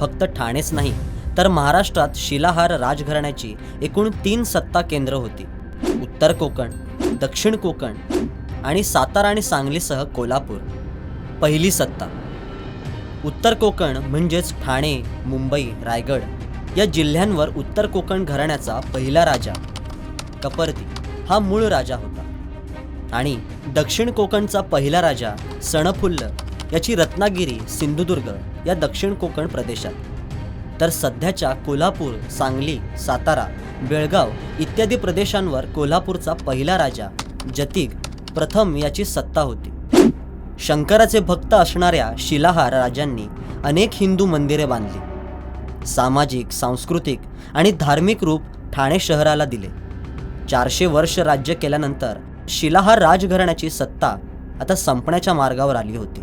फक्त ठाणेच नाही तर महाराष्ट्रात शिलाहार राजघराण्याची एकूण तीन सत्ता केंद्र होती. उत्तर कोकण दक्षिण कोकण आणि सातारा आणि सांगलीसह कोल्हापूर. पहिली सत्ता. उत्तर कोकण म्हणजेच ठाणे मुंबई रायगड या जिल्ह्यांवर उत्तर कोकण घराण्याचा पहिला राजा कपर्ती हा मूळ राजा होता. आणि दक्षिण कोकणचा पहिला राजा सणफुल्ल याची रत्नागिरी सिंधुदुर्ग या दक्षिण कोकण प्रदेशात. तर सध्याच्या कोल्हापूर सांगली सातारा बेळगाव इत्यादी प्रदेशांवर कोल्हापूरचा पहिला राजा जतिक प्रथम याची सत्ता होती. शंकराचे भक्त असणाऱ्या शिलाहार राजांनी अनेक हिंदू मंदिरे बांधली. सामाजिक सांस्कृतिक आणि धार्मिक रूप ठाणे शहराला दिले. चारशे वर्ष राज्य केल्यानंतर शिलाहार राजघराण्याची सत्ता आता संपण्याच्या मार्गावर आली होती.